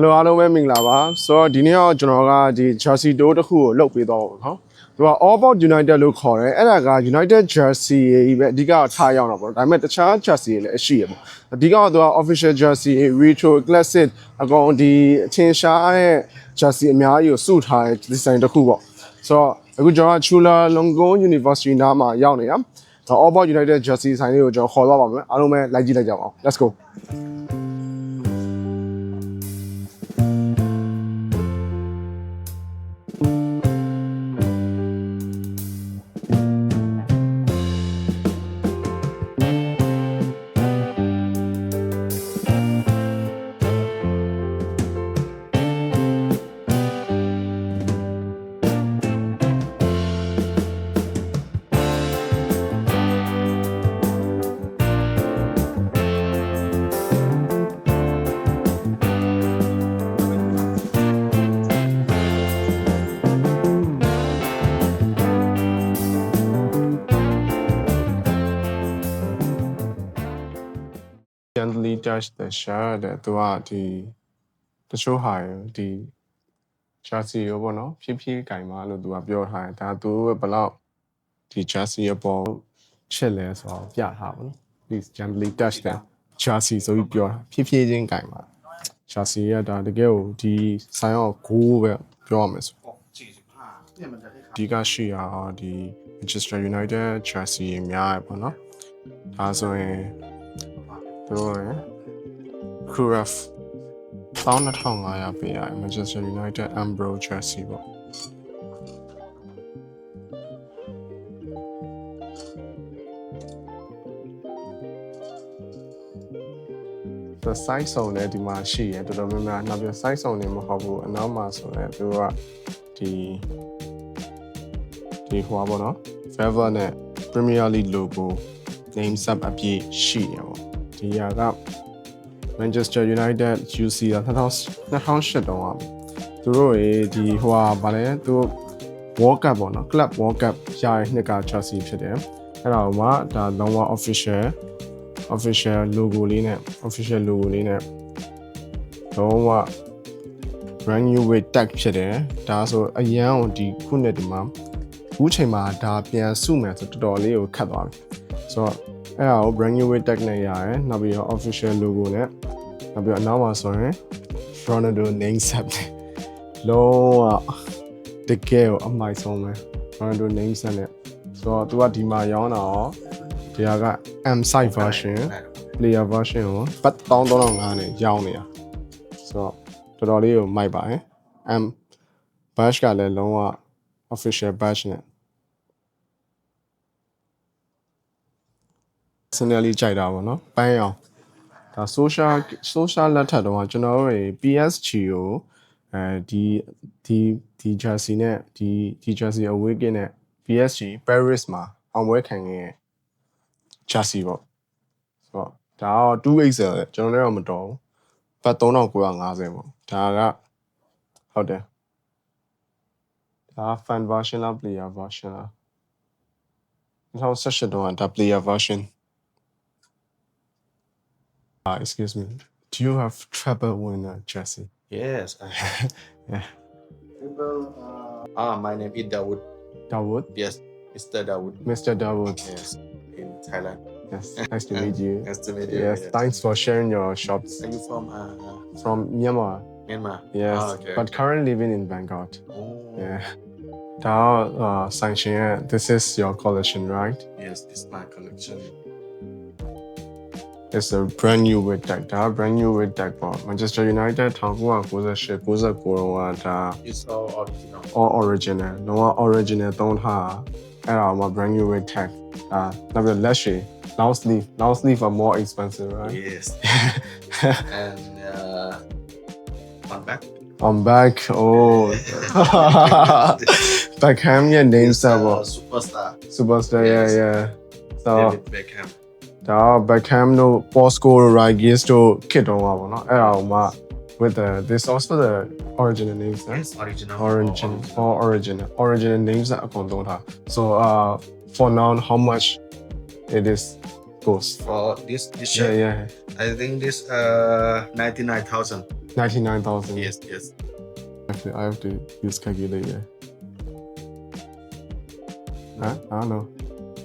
Hello အားလုံးပဲမင်္ဂလာပါဆိုတော့ဒီနေ့တော့ကျွန်တော်ကဒီ Jersey Door တစ်ခုကိုလုတ်ပေးတော့ပါနော်သူက All About United လို့ခေါ်တယ်အဲ့ဒါက United Jersey ကြီးပဲအဓိကထားရောက်တော့ပေါ့ဒါပေမဲ့တခြား Jersey တွေလည်းအရှိရပေါ့အဓိကတော့သူက Official Jersey Retro Classic အကောင်ဒီအချင်းရှားရဲ့ Jersey အများကြီးကိုစုထားတဲ့ design တစ်ခုပေါ့ဆိုတော့အခုကျွန်တော်က Chula Longon University နားမှာရောက်နေတာ All About United Jersey ဆိုင်လေးကိုကျွန်တော်ခေါ်သွားပါမယ်အားလုံးပဲလိုက်ကြည့်လိုက်ကြပါဦး Let's go hardly touch the shirt တဲ့သူကဒီတချို့ဟာရဒီ jersey ရောပေါ့နော်ဖြည်းဖြည်းကင်ပါလို့သူကပြောထားတယ်ဒါသူဘလောက်ဒီ jersey ရပေါ်ချစ်လဲဆိုတော့ပြထားပါလို့ please gently touch that jersey ဆိုပြီးပြောတာဖြည်းဖြည်းချင်းကင်ပါ jersey ရဒါတကယ်ကိုဒီဆိုင်ရော goal ပဲပြောရမယ်ဆိုဒီကရှိရဒီ Manchester United jersey အများပဲပေါ့နော်ဒါဆိုရင် တို့ရယ် Cruyff 1500ပေးရတယ် Manchester United Ambro jersey ပေါ့သူ size စုံလည်းဒီမှာရှိရတော်တော်များများနောက်ပြီး size စုံနေမဟုတ်ဘူးအနောက်မှာဆိုရင်သူကဒီဒီဟိုပါပေါ့နော် Fever နဲ့ Premier League logo name sub အပြည့်ရှိရပေါ့ ဒီဟာက Manchester United UC က2000 2008တောင်ကသူတို့ရေဒီဟိုဟာဗာလဲသူတို့ World Cup ပေါ့နော် Club World Cup ရတဲ့နှစ်က Chelsea ဖြစ်တယ်အဲ့ဒါကမှဒါလုံးဝ official official logo လေးနဲ့ official logo လေးနဲ့လုံးဝ brand new way tag ဖြစ်တယ်ဒါဆိုအရန်ကိုဒီခုနှစ်ဒီမှာအခုချိန်မှာဒါပြန်စုမယ်ဆိုတော်တော်လေးကိုခတ်သွားပြီဆိုတော့ အဲ့ဒါကို brand new way tag နဲ့ရတယ်နောက်ပြီးတော့ official logo နဲ့နောက်ပြီးတော့အနောက်မှာဆိုရင် Ronaldo name set နဲ့လုံးဝတကယ်ကိုအမိုက်ဆုံးပဲ Ronaldo name set နဲ့ဆိုတော့သူကဒီမှာရောင်းတာရောဒီဟာက M site version player version ကိုပတ်1300နဲ့ရောင်းနေတာဆိုတော့တော်တော်လေးကိုမိုက်ပါတယ် M badge ကလည်းလုံးဝ official badge နဲ့ personally ကြိုက်တာပေါ့နော်ပန်းအောင်ဒါ social social လက်ထက်တော့ကျွန်တော်တို့တွေ PSG ကိုအဲဒီဒီဒီ jersey နဲ့ဒီဒီ jersey away kit နဲ့ PSG Paris မှာအောင်ပွဲခံခဲ့ရဲ့ jersey ပေါ့ဆိုတော့ဒါတော့ 2XL လေကျွန်တော်လည်းတော့မတော်ဘူးပတ်3950ပေါ့ဒါကဟုတ်တယ်ဒါ fan version လား player version လား2018တော့ဒါ player version Uh, excuse me. Do you have treble winner, Jesse? Yes. Yeah. People, uh, ah, my name is Dawood. Dawood? Yes, Mr. Dawood. Mr. Dawood. Yes, in Thailand. Yes. Nice to meet you. Nice to meet you. Yes. Thanks for sharing your shops Are you from uh, from Myanmar. Myanmar? Yes. Ah, okay. But currently living in Bangkok. Oh. Yeah. Now, uh, Sanction, this is your collection, right? Yes, it's my collection. It's a brand new with deck. That brand new with deck. But Manchester United 1998 99တော့ဒါ It's all original. all original လုံးဝ original သုံးထားတာအဲ့ဒါမှ brand new with tag ဒါနောက်ပြီးလက်ရှိ long sleeve long sleeve are more expensive right Yes. and uh, one back. on back oh Beckham ရဲ့ name It's, set ပေါ့ uh, superstar. superstar yeah Yes. yeah so David Beckham. ဒါ Beckham တို့ Bosco တို့ Rigis တို့ခစ်တော့မှာပေါ့နော်အဲ့ဒါကိုမှ with the this also the original names right? Yes, original. origin or original original names အကုန်သုံးထား so uh for now how much it is goes For this this yeah shirt, yeah I think this uh ninety nine thousand. 99,000. Yes, yes. Actually, I have to use calculator. Huh? I don't know.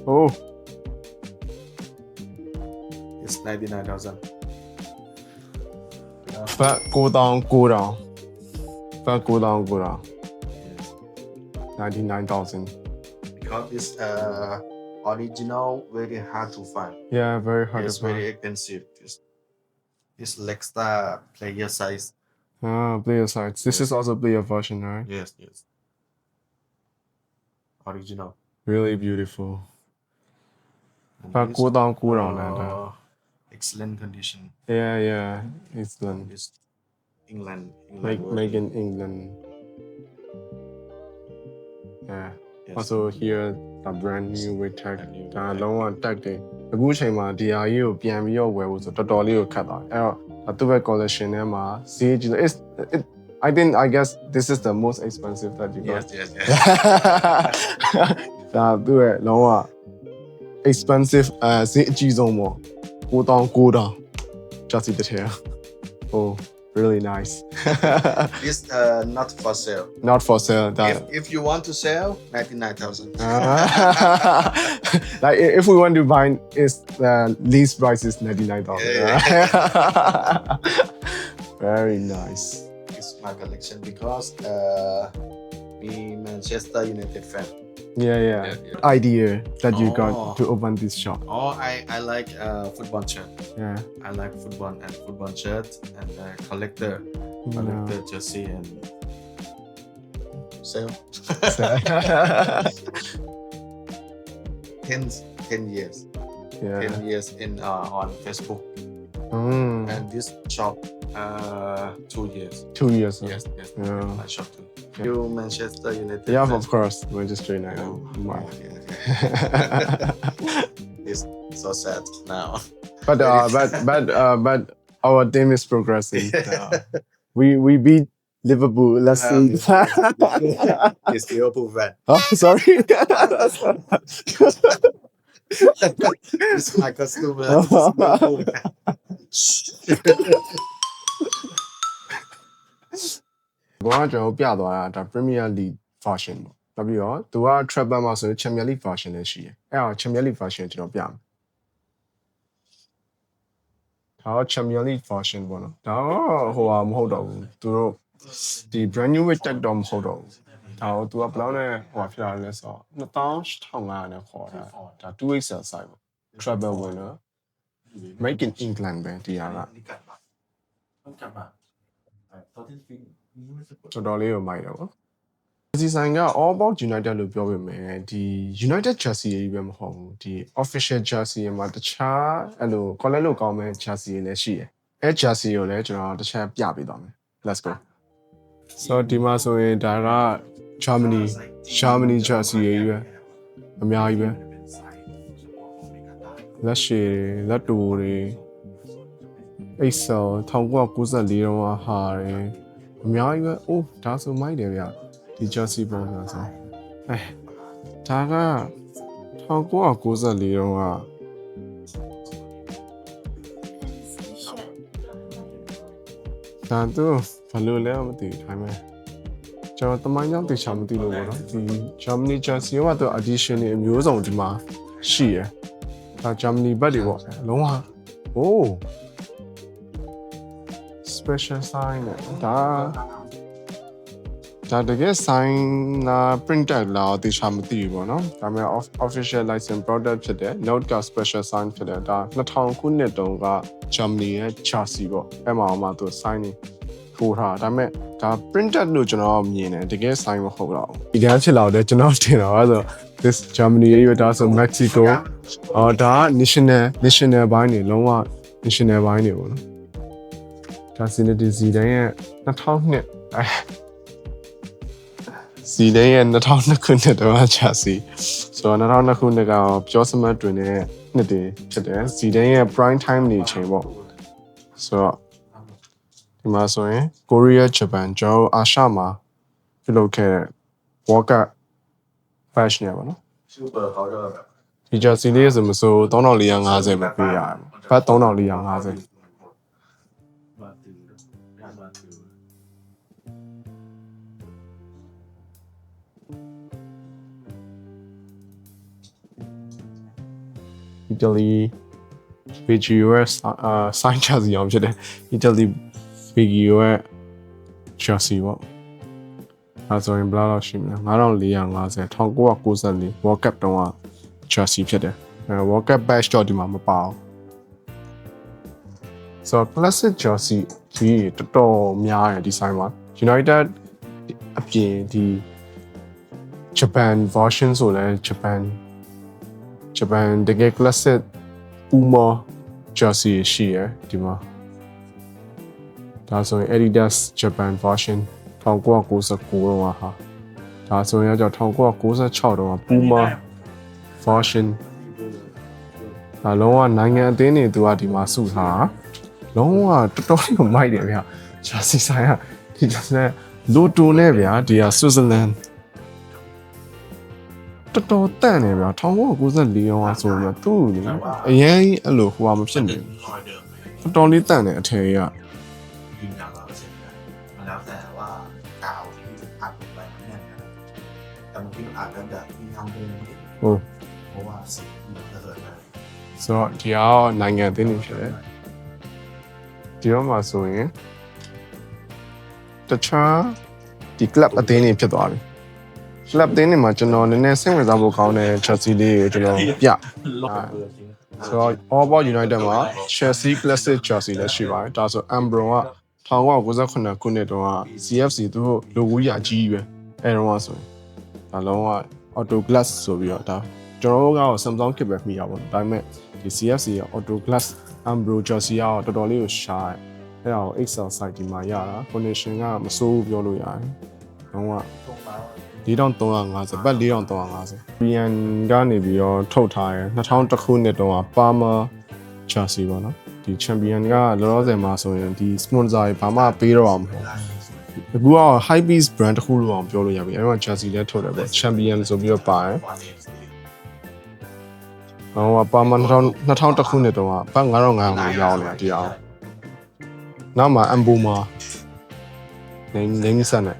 Oh, It's 99,000. fat go down. Fat go down. 99,000. Because it's uh, original, very hard to find. Yeah, very hard it's to find. very expensive. It's, it's Lexstar player size. Ah, player sides. This is also player version, right? Yes, yes. Original. Really beautiful. And Fat this, go down, go down and, uh, uh, excellent condition. Yeah, yeah. Excellent. It's England. England Make, version. make in England. Yeah. Yes. Also here a brand new with tag Brand new ဒါ tag. လုံးဝ tag တယ်အခုအချိန်မှာဒီဟာကြီးကိုပြန်ပြီးတော့ဝယ်ဖို့ဆိုတော်တော်လေးကိုခက်သွားတယ်အဲ့တော့ဒါသူ့ဘက် collection ထဲမှာဈေးကြီးလို့ it's it I think I guess this is the most expensive that you got Yes, yes, yes. ဒါသူ့ရဲ့လုံးဝ expensive အဲဈေးအကြီးဆုံးပေါ့ udon gouda, just eat the tail. Oh, really nice. It's uh, not for sale. Not for sale. If, if you want to sell, 99,000. Like if we want to buy, it's uh, the least price is ninety nine. Yeah, Very nice. It's my collection because uh, me Manchester United fan. Yeah, yeah. Yeah, yeah. Idea that you Oh. got to open this shop. Oh, I, I like uh, football shirt. Yeah. I like football and football shirt and uh, collector, Yeah. collector jersey and sale. So- 10, 10 years. yeah. 10 years in uh, on Facebook Mm. and this shop uh, two years. Two years. huh? Yes, yes. Yeah. My shop too. You Manchester United. Yeah, fan? of course. Manchester United. Oh, yeah, yeah. it's so sad now. but uh, but but uh, but our team is progressing. Uh, we we beat Liverpool. Let's see. It's Liverpool fan. oh, sorry. It's my customer. It's Liverpool ဘောကကျွန်တော်ပြသွားတာဒါ Premier League version ပေါ့နောက်ပြီးတော့သူက Travel မှာဆိုရင် Champions League version လည်းရှိတယ်အဲ့တော့ Champions League version ကျွန်တော်ပြမယ်ဒါတော့ Champions League version ပေါ့နော်ဒါတော့ဟိုဟာမဟုတ်တော့ဘူးသူတို့ဒီ brand new with tag တော့မဟုတ်တော့ဘူးဒါတော့သူကဘယ်လောက်နဲ့ဟိုဟာဖြစ်လာလဲဆိုတော့2500နဲ့ခေါ်တာဒါ 2XL size ပေါ့ Travel winner Make in England ပဲဒီဟာကတော် တော်လေးကိုမိုက်တယ်ပေါ့ဒီဆိုင်က all about united လို့ပြောပေမဲ့ဒီ united jersey ကြီးပဲမဟုတ်ဘူးဒီ official jersey မှာတခြားအဲ့လို collect လို့ကောင်းမဲ့ jersey တွေလည်းရှိတယ်အဲ jersey ကိုလည်းကျွန်တော်တစ်ချက်ပြပေးသွားမယ် let's go so ဒီမှာဆိုရင်ဒါက germany germany jersey ကြီးပဲအများကြီးပဲလက်ရှည်တွေလက်တူတွေ အိတ်ဆော1994တုန်းကဟာတယ်အများကြီးပဲအိုးဒါဆိုမိုက်တယ်ဗျဒီ jersey ပုံစံဆိုအဲဒါက1994တုန်းကဒါတော့ဘယ်လိုလဲမသိဘူးဒါပေမဲ့ကျွန်တော်တမိုင်းကြောင့်တေချာမသိလို့ပေါ့နော်ဒီ Germany jersey ကတော့ edition တွေအမျိုးစုံဒီမှာရှိရယ်ဒါ Germany ဘက်တွေပေါ့လုံးဝโอ้ special sign နဲ့ဒါဒါတကယ် sign လာ printed လာတော့တေချာမသိဘူးပေါ့နော်ဒါပေမဲ့ off- official license product ဖြစ်တဲ့ note က special sign ဖြစ်တဲ့ဒါ2000ခုနှစ်တုန်းက Germany ရဲ့ chassis ပေါ့အဲ့မှာမှသူ sign နေထိုးထားတာဒါပေမဲ့ဒါ printed လို့ကျွန်တော်မြင်တယ်တကယ် sign မဟုတ်တော့ဘူးဒီတန်းဖြစ်လာတော့ကျွန်တော်တင်တော့ဆို this Germany ရဲ့ဒါဆို Mexico အော်ဒါက national national ဘိုင်းနေလုံးဝ national ဘိုင်းနေပေါ့နော် ဒါစီနီတီစီတိုင်းရဲ့2000နှစ်အဲစီတိုင်းရဲ့2002ခုနှစ်တော့ချာစီဆိုတော့2002ခုနှစ်ကပြောစမတ်တွင်တဲ့နှစ်တည်းဖြစ်တယ်စီတိုင်းရဲ့ prime time နေချိန်ပေါ့ဆိုတော့ဒီမှာဆိုရင်ကိုရီးယားဂျပန်ကျောင်းအာရှမှာပြုလုပ်ခဲ့တဲ့ World Cup fashion ရပါတော့ Super powder. ဒီဂျာစီလေးဆိုမဆို3450ပဲပေးရတယ်ဘတ်3450 အီတလီ Vigio ရဲ့အာ sign jersey အောင်ဖြစ်တယ်အီတလီ Vigio ရဲ့ jersey ပေါ့အဲဆိုရင်ဘယ်လောက်ရှိမလဲ9450 1994 World Cup တုန်းက jersey ဖြစ်တယ်အဲ World Cup badge တော့ဒီမှာမပါဘူးဆိုတော့ classic jersey ကြီးတော်တော်များတယ်ဒီ sign မှာ United အပြင်ဒီ Japan version ဆိုလဲ Japan Japan တကယ် classic Puma jersey ရှိရယ်ဒီမှာဒါဆိုရင် Adidas Japan version 1999တော့ဟာဒါဆိုရင်ကြောင့်1996တော့ Puma version ဒါလုံးဝနိုင်ငံအသင်းတွေသူကဒီမှာစုထားတာလုံးဝတော်တော်လေးကိုမိုက်တယ်ဗျာ jersey ဆိုင်ကဒီ jersey လိုတိုနဲ့ဗျာဒီက Switzerland တော်တော်တန့်နေဗျာ1994ရောဆိုတော့သူ့ကိုလေအရင်အဲ့လိုဟိုဟာမဖြစ်နေဘူးတော်တော်လေးတန့်နေအထယ်ရဟုတ်ဆိုတော့ဒီဟာနိုင်ငံအသင်းတွေဖြစ်တယ်ဒီတော့မှဆိုရင်တခြားဒီ club အသင်းတွေဖြစ်သွားတယ် club တင်းနေမှာကျွန်တော်နည်းနည်းစိတ်ဝင်စားဖို့ကောင်းတဲ့ Chelsea လေးကိုကျွန်တော်ပြဆိုတော့ All Boys United မှာ Chelsea Classic Chelsea လည်းရှိပါတယ်ဒါဆို Ambron က1998ခုနှစ်တုန်းက CFC သူတို့လိုဝူးရကြီးပဲအဲတော့ဆိုရင်ဒါလုံးဝ Auto Glass ဆိုပြီးတော့ဒါကျွန်တော်တို့ကတော့ Samsung ကစ်ပဲမိတာပေါ့ဒါပေမဲ့ဒီ CFC ရဲ့ Auto Glass Ambro Chelsea ကတော်တော်လေးကိုရှားတယ်အဲဒါကို Excel site ဒီမှာရတာ condition ကမစိုးဘူးပြောလို့ရတယ်လုံးဝ 4350ဘတ်4350 BN ကနေပြီးတော့ထုတ်ထားရ2000ခုနှစ်တုန်းက Parma Chelsea ပေါ့နော်ဒီ Champion ကလောလောဆယ်မှာဆိုရင်ဒီ sponsor တွေဘာမှပေးတော့အောင်မဟုတ်အခုက high beast brand တခုလို့အောင်ပြောလို့ရပြီအဲဒီမှာ Chelsea လည်းထုတ်တယ်ပေါ့ Champion ဆိုပြီးတော့ပါတယ်ဟိုကပါမန်2000တခုနှစ်တုန်းကဘတ်9500ကိုရောင်းနေတာဒီအောင်နောက်မှာအမ်ဘူမာနေနေစနဲ့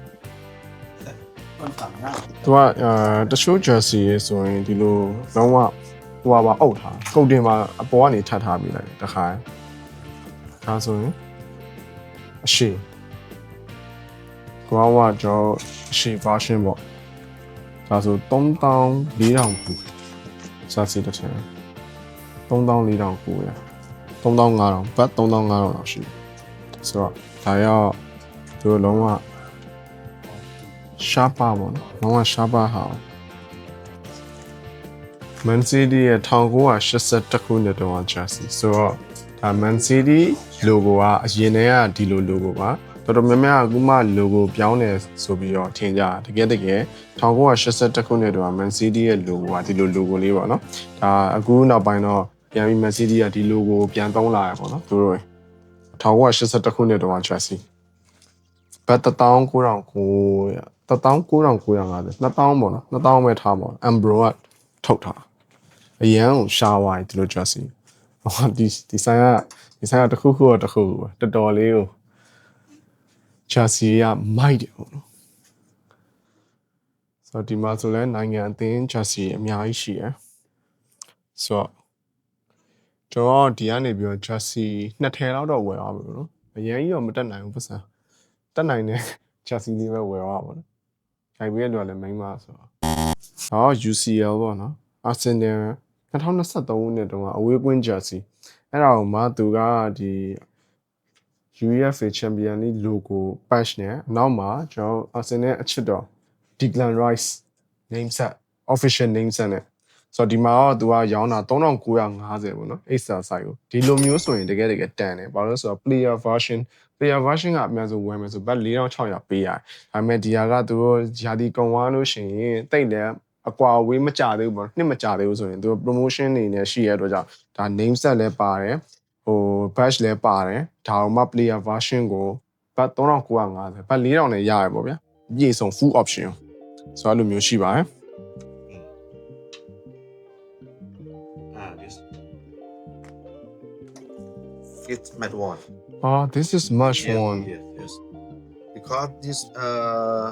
သူကအဲတချို့ jersey ရေဆိုရင်ဒီလိုလုံးဝဟိုပါပါအုပ်ထားကုတ်တင်မှာအပေါ်ကနေထပ်ထားပြီးလိုက်တခါဒါဆိုရင်အရှိကွာဝါကျော်အရှိ version ပေါ့ဒါဆို3400ခုစာစီတစ်ထည်3400ခုရ3500ဘတ်3500လောက်ရှိတယ်ဆိုတော့ဒါရောက်သူတို့လုံးဝ ရှားပါပေါ့နော်။လုံးဝရှားပါဟာ။ Man City ရဲ့1982ခုနှစ်တုန်းက jersey ဆိုတော့ဒါ Man City logo ကအရင်တည်းကဒီလို logo ပါတော်တော်များများအခုမှ logo ပြောင်းတယ်ဆိုပြီးတော့ထင်ကြတာတကယ်တကယ်1982ခုနှစ်တုန်းက Man City ရဲ့ logo ကဒီလို logo လေးပေါ့နော်ဒါအခုနောက်ပိုင်းတော့ပြန်ပြီး Man City ကဒီ logo ကိုပြန်သုံးလာရပေါ့နော်သူတို့1982ခုနှစ်တုန်းက jersey ဘတ်19900 19950 2000ပေါ့နော်2000ပဲထားပါ Ambro ကထုတ်ထားအရန်ကိုရှားသွားတယ်ဒီလို jersey ဟောဒီဒီဆိုင်ကဒီဆိုင်ကတစ်ခုခုတော့တစ်ခုခုပဲတော်တော်လေးကို jersey ကမိုက်တယ်ပေါ့နော်ဆိုတော့ဒီမှာဆိုလဲနိုင်ငံအသင်း jersey အများကြီးရှိရယ်ဆိုတော့ကျွန်တော်ဒီကနေပြီးတော့ jersey နှစ်ထည်လောက်တော့ဝယ်သွားပြီပေါ့နော်အရင်ကြီးတော့မတက်နိုင်ဘူးပတ်စံတက်နိုင်တဲ့ jersey လေးပဲဝယ်သွားပါပေါ့နော် ခိုင်ပေးရလို့လည်းမိန်းမဆိုတော့ဟော UCL ပေါ့နော် Arsenal 2023ခုနှစ်တုန်းကအဝေးကွင်း jersey အဲ့ဒါကိုမှသူကဒီ UEFA Champion League logo patch နဲ့နောက်မှာကျွန်တော် Arsenal အချစ်တော် Declan Rice name set official name set နဲ့ဆိုတော့ဒီမှာတော့သူကရောင်းတာ3950ပေါ့နော် Acer site ကိုဒီလိုမျိုးဆိုရင်တကယ်တကယ်တန်တယ်ဘာလို့လဲဆိုတော့ player version player version ကအများဆုံးဝယ်မယ်ဆိုဘတ်4600ပေးရတယ်ဒါပေမဲ့ဒီဟာကသူတို့ယာတီကုံသွားလို့ရှိရင်တိတ်လည်းအကွာဝေးမကြသေးဘူးပေါ့နှစ်မကြသေးဘူးဆိုရင်သူတို့ promotion နေနဲ့ရှိရတဲ့အတွက်ကြောင့်ဒါ name set လည်းပါတယ်ဟို badge လည်းပါတယ်ဒါအောင်မှ player version ကိုဘတ်3950ဘတ်4000နဲ့ရရပေါ့ဗျာအပြည့်စုံ full option ဆိုတော့အဲ့လိုမျိုးရှိပါတယ် It's matte one. Ah, this is much yes one. yes yes because this uh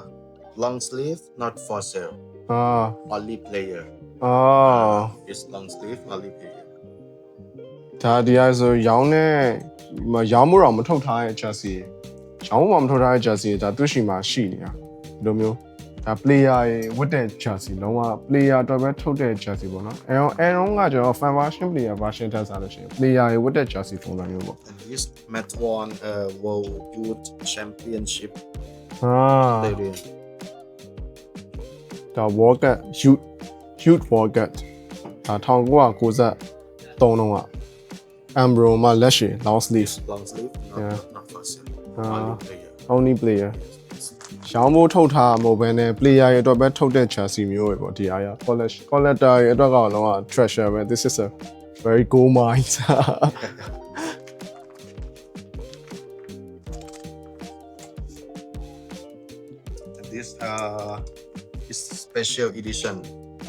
long sleeve not for sale အာ only player အော် this long sleeve only player ဒါဒီအဆိုရောင်းတဲ့မရောင်းမှုတော့မထုတ်ထားတဲ့ jersey ရောင်းမှုမထုတ်ထားတဲ့ jersey ဒါသူ့ရှိမှာရှိနေတာဒီလိုမျိုး ဒါ player ရေဝတ်တဲ့ jersey လုံးဝ player တော့ပဲထုတ်တဲ့ jersey ပေါ့နော်အဲတော့အဲတော့ကကျွန်တော် fan version player version တက်စားလို့ရှိရင် player ရေဝတ်တဲ့ jersey ပုံစံမျိုးပေါ့ and this Met won uh World Youth Championship အာ stadium ဒါ World Cup Youth Youth World Cup ဒါ1993တုန်းက Ambro မှာလက်ရှိ long sleeves long sleeve not Yeah. not for sale Ah. only player only player ရောင်းဖို့ထုတ်ထားမှာမဟုတ်ဘဲနဲ့ player ရဲ့အတွက်ပဲထုတ်တဲ့ chassis မျိုးပဲပေါ့ဒီအားရ college collector ရဲ့အတွက်ကတော့လုံးဝ treasure ပဲ this is a very gold mine and this uh is special edition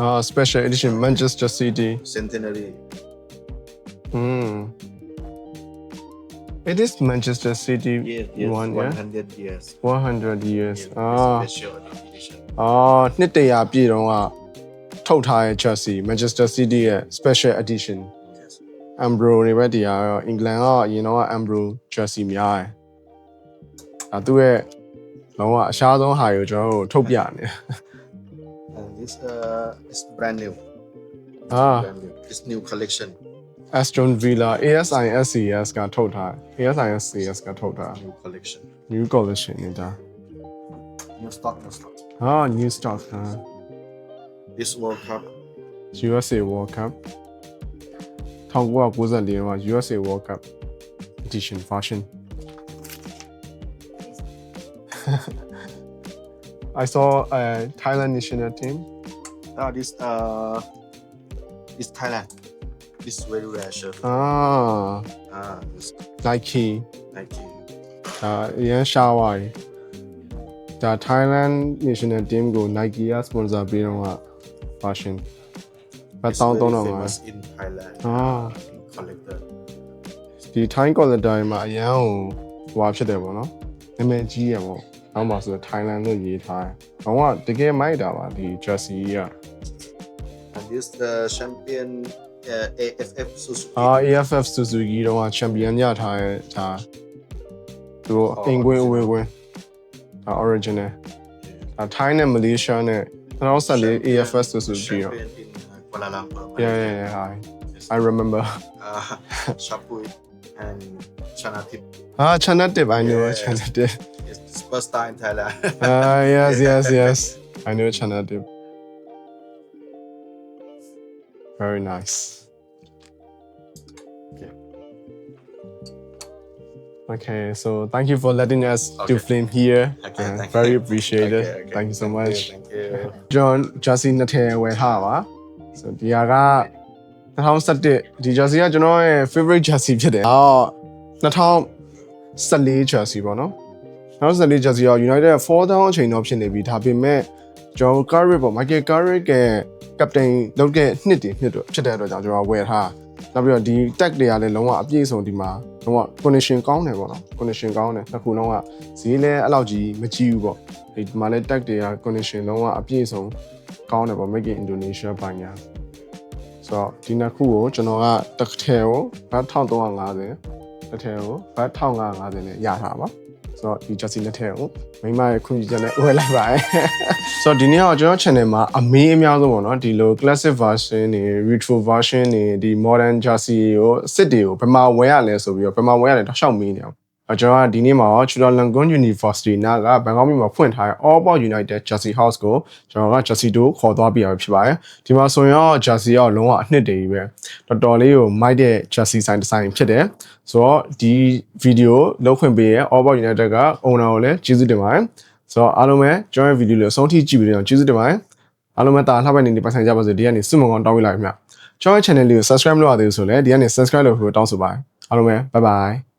uh special edition Manchester City centenary hmm it is Manchester City yes yes one yeah 100 years 100 years Yes, ah special edition အော်နှစ်တရာပြည့်တော့ကထုတ်ထားတဲ့ Chelsea Manchester City ရဲ့ special edition yes Ambro တွေပဲတရားရောအင်္ဂလန်ကအရင်တော့ Ambro Chelsea များတယ်။အဲသူ့ရဲ့လုံးဝအရှားဆုံးဟာကိုကျွန်တော်တို့ထုတ်ပြနေ and this uh is brand new အာ brand new this new collection Aston Villa ASISCS ကထုတ်ထားတယ် ASISCS ကထုတ်ထား new collection new collection နေတာ new stock new stock ဟာ new stock ဟာ this World Cup USA World Cup 1994မှာ USA World Cup edition version I saw a Thailand national team ah this uh this Thailand this very rare shirt ah ah this Nike Nike ဒါအရင်ရှားသွားပြီဒါ Thailand national team ကို Nike က sponsor ပေးတော့က fashion ဘတ် It's တောင်း very တော့မှာ famous in Thailand Ah. in collector ဒီ Thai collector မှာအရန်ဟိုဟွာဖြစ်တယ်ပေါ့နော်နာမည်ကြီးရပေါ့နောက်မှဆို Thailand လို့ရေးထားတယ်။ဘောကတကယ်မိုက်တာပါဒီ jersey က and this the champion uh, AFF Suzuki အာ AFF Suzuki တော့က champion ရထားတဲ့ဒါသူတို့အင်ကွင်းအဝေးကွင်းဒါ original ဒါ Thai နဲ့ Malaysia နဲ့2014 AFF Suzuki ရော champion in uh, Kuala Lumpur Yeah yeah yeah hi Yes. I remember uh, Shapui and Chanatip အာ Chana Tip I know Yeah. Chana Tip is superstar in Thailand Ah yes yes yes I know Chana Very nice Okay. Okay, so thank you for letting us do Okay. film here. Okay, Uh, thank very you. appreciated. Okay, okay. Thank you so much. thank you ကျွန်တော် jersey နှစ်ထည်ဝယ်ထားပါ so ဒီဟာက2017ဒီ jersey ကကျွန်တော်ရဲ့ favorite jersey ဖြစ်တယ်အော်2014 jersey ပေါ့နော်2014 jersey က United 4000အချိန်တော့ဖြစ်နေပြီဒါပေမဲ့ကျွန်တော် Carrick ပေါ့ Michael Carrick ရဲ့ captain လုပ်တဲ့နှစ်တည်နှစ်တော့ဖြစ်တဲ့အတွက်ကြောင့်ကျွန်တော်ဝယ်ထားနောက်ပြီးတော့ဒီ tag တွေကလည်းလုံးဝအပြည့်အစုံဒီမှာလုံးဝ condition ကောင်းတယ်ပေါ့နော် condition ကောင်းတယ်နှစ်ခုလုံးကဈေးလည်းအဲ့လောက်ကြီးမကြီးဘူးပေါ့ဒီမှာလည်း tag တွေက condition လုံးဝအပြည့်အစုံကောင်းတယ်ပေါ့ make in Indonesia ဘာညာဆိုတော့ဒီနှစ်ခုကိုကျွန်တော်ကတစ်ထည်ကိုဘတ်1350တစ်ထည်ကိုဘတ်1550နဲ့ရထားပါ ဆိုတော့ဒီ jersey နှစ်ထည်ကိုမိမရဲ့ခွင့်ပြုချက်နဲ့ဝယ်လိုက်ပါတယ်ဆိုတော့ဒီနေ့ကကျွန်တော် channel မှာအမေးအများဆုံးပေါ့နော်ဒီလို classic version တွေ retro version တွေဒီ modern jersey ကိုအစ်စ်တွေကိုဘယ်မှာဝယ်ရလဲဆိုပြီးတော့ဘယ်မှာဝယ်ရလဲတော့ရှောက်မေးနေအောင်အဲ ကျွန်တော်ကဒီနေ့မှာရော Chulalongkorn University နာကဘန်ကောက်မြို့မှာဖွင့်ထားတဲ့ All About United Jersey House ကိုကျွန်တော်က Jersey တို့ခေါ်သွားပြရဖြစ်ပါတယ်ဒီမှာဆိုရင်တော့ Jersey ရောလုံးဝအနှစ်တည်းကြီးပဲတော်တော်လေးကိုမိုက်တဲ့ Jersey ဆိုင်ဒီဇိုင်းဖြစ်တယ်ဆိုတော့ဒီ video လောက်ခွင့်ပေးရဲ့ All About United က owner ကိုလည်းကျေးဇူးတင်ပါတယ်ဆိုတော့အားလုံးပဲကျွန်တော်ရဲ့ video လေးကိုအဆုံးထိကြည့်ပြီးတော့ကျေးဇူးတင်ပါတယ်အားလုံးပဲတာလှပနေနေပိုင်ဆိုင်ကြပါစေဒီကနေစုမကောင်တောင်းပေးလိုက်ခင်ဗျကျွန်တော်ရဲ့ channel လေးကို subscribe လုပ်ရသေးလို့ဆိုလည်းဒီကနေ subscribe လုပ်ဖို့တောင်းဆိုပါတယ်အားလုံးပဲ bye bye